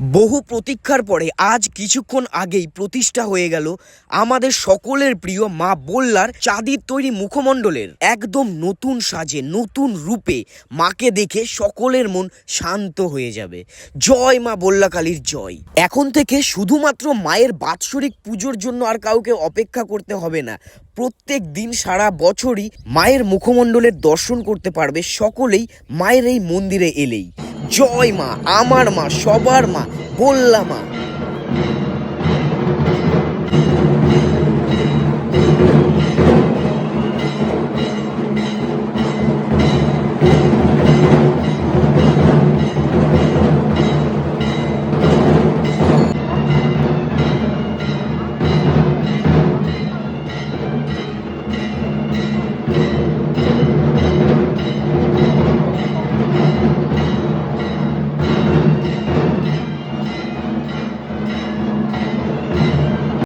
বহু প্রতীক্ষার পরে আজ কিছুক্ষণ আগেই প্রতিষ্ঠা হয়ে গেল আমাদের সকলের প্রিয় মা বল্লার চাঁদির তৈরি মুখমণ্ডলের। একদম নতুন সাজে, নতুন রূপে মাকে দেখে সকলের মন শান্ত হয়ে যাবে। জয় মা বল্লা কালীর জয়। এখন থেকে শুধুমাত্র মায়ের বাৎসরিক পুজোর জন্য আর কাউকে অপেক্ষা করতে হবে না। প্রত্যেক দিন সারা বছরই মায়ের মুখমণ্ডলের দর্শন করতে পারবে। সকলেই মায়ের এই মন্দিরে এলেই। জয় মা আমার মা সবার মা বললা মা।